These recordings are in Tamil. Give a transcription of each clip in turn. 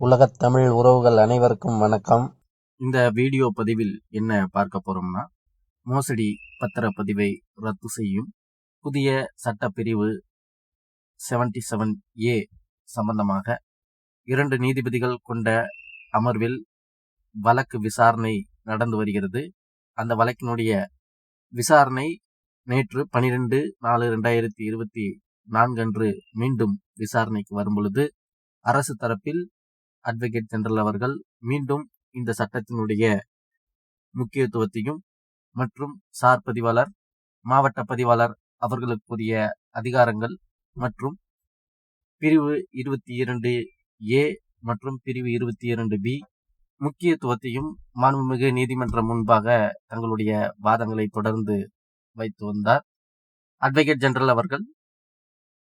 உலகத் தமிழ் உறவுகள் அனைவருக்கும் வணக்கம். இந்த வீடியோ பதிவில் என்ன பார்க்க போறோம்னா மோசடி பத்திரப்பதிவை ரத்து செய்யும் புதிய சட்டப்பிரிவு செவன்டி செவன் ஏ சம்பந்தமாக இரண்டு நீதிபதிகள் கொண்ட அமர்வில் வழக்கு விசாரணை நடந்து வருகிறது. அந்த வழக்கினுடைய விசாரணை நேற்று பனிரெண்டு நாலு ரெண்டாயிரத்தி இருபத்தி நான்கு அன்று மீண்டும் விசாரணைக்கு வரும் பொழுது அரசு தரப்பில் அட்வொகேட் ஜெனரல் அவர்கள் மீண்டும் இந்த சட்டத்தினுடைய முக்கியத்துவத்தையும் மற்றும் சார் பதிவாளர் மாவட்ட பதிவாளர் அவர்களுக்குரிய அதிகாரங்கள் மற்றும் பிரிவு இருபத்தி இரண்டு ஏ மற்றும் பிரிவு இருபத்தி இரண்டு பி முக்கியத்துவத்தையும் மாண்புமிகு நீதிமன்றம் முன்பாக தங்களுடைய வாதங்களை தொடர்ந்து வைத்து வந்தார். அட்வொகேட் ஜெனரல் அவர்கள்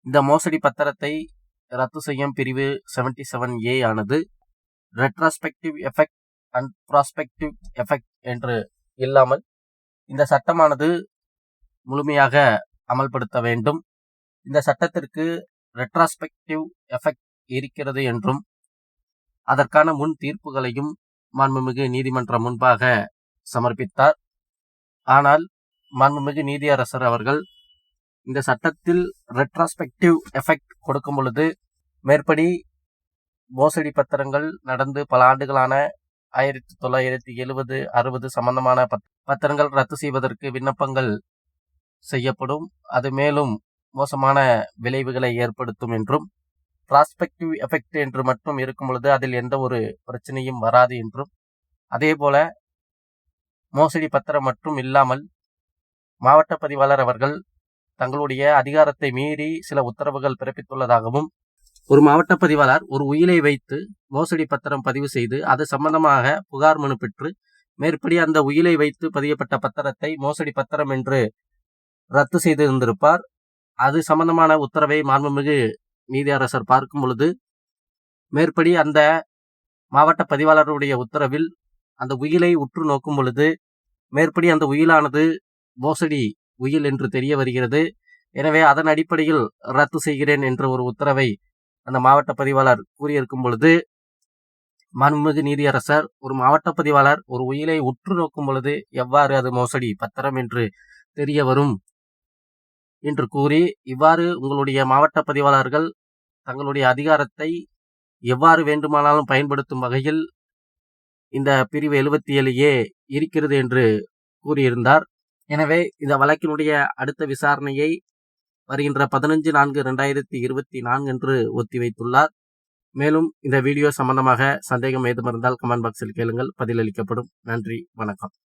இந்த மோசடி பத்திரத்தை ரத்து செய்யும் பிரிவு செவன்டி செவன் ஏ ஆனது retrospective effect and prospective effect என்று இல்லாமல் இந்த சட்டமானது முழுமையாக அமல்படுத்த வேண்டும். இந்த சட்டத்திற்கு ரெட்ராஸ்பெக்டிவ் எஃபெக்ட் இருக்கிறது என்றும் அதற்கான முன் தீர்ப்புகளையும் மாண்புமிகு நீதிமன்றம் முன்பாக சமர்ப்பித்தார். ஆனால் மாண்புமிகு நீதியரசர் அவர்கள் இந்த சட்டத்தில் ரெட்ராஸ்பெக்டிவ் எஃபெக்ட் கொடுக்கும் பொழுது மேற்படி மோசடி பத்திரங்கள் நடந்து பல ஆண்டுகளான ஆயிரத்தி தொள்ளாயிரத்தி எழுபது அறுபது சம்பந்தமான பத் பத்திரங்கள் ரத்து செய்வதற்கு விண்ணப்பங்கள் செய்யப்படும். அது மேலும் மோசமான விளைவுகளை ஏற்படுத்தும் என்றும் ப்ராஸ்பெக்டிவ் எஃபெக்ட் என்று மட்டும் இருக்கும் பொழுது அதில் எந்த ஒரு பிரச்சனையும் வராது என்றும் அதே போல மோசடி பத்திரம் மட்டும் இல்லாமல் மாவட்ட பதிவாளர் அவர்கள் தங்களுடைய அதிகாரத்தை மீறி சில உத்தரவுகள் பிறப்பித்துள்ளதாகவும் ஒரு மாவட்ட பதிவாளர் ஒரு உயிலை வைத்து மோசடி பத்திரம் பதிவு செய்து அது சம்பந்தமாக புகார் மனு பெற்று மேற்படி அந்த உயிலை வைத்து பதியப்பட்ட பத்திரத்தை மோசடி பத்திரம் என்று ரத்து செய்து இருந்திருப்பார் அது சம்பந்தமான உத்தரவை மாண்புமிகு நீதியரசர் பார்க்கும் பொழுது மேற்படி அந்த மாவட்ட பதிவாளருடைய உத்தரவில் அந்த உயிலை உற்று நோக்கும் பொழுது மேற்படி அந்த உயிலானது மோசடி உயில் என்று தெரிய வருகிறது. எனவே அதன் அடிப்படையில் ரத்து செய்கிறேன் என்ற ஒரு உத்தரவை அந்த மாவட்ட பதிவாளர் கூறியிருக்கும் பொழுது மாண்புமிகு நீதியரசர் ஒரு மாவட்ட பதிவாளர் ஒரு உயிலை உற்று நோக்கும் பொழுது எவ்வாறு அது மோசடி பத்திரம் என்று தெரிய வரும் என்று கூறி இவ்வாறு உங்களுடைய மாவட்ட பதிவாளர்கள் தங்களுடைய அதிகாரத்தை எவ்வாறு வேண்டுமானாலும் பயன்படுத்தும் வகையில் இந்த பிரிவு எழுபத்தி ஏழு ஏ இருக்கிறது என்று கூறியிருந்தார். எனவே இந்த வழக்கினுடைய அடுத்த விசாரணையை வருகின்ற பதினஞ்சு நான்கு ரெண்டாயிரத்தி இருபத்தி நான்கு என்று ஒத்திவைத்துள்ளார் மேலும் இந்த வீடியோ சம்பந்தமாக சந்தேகம் ஏதும் இருந்தால் கமெண்ட் பாக்ஸில் கேளுங்கள். பதிலளிக்கப்படும். நன்றி. வணக்கம்.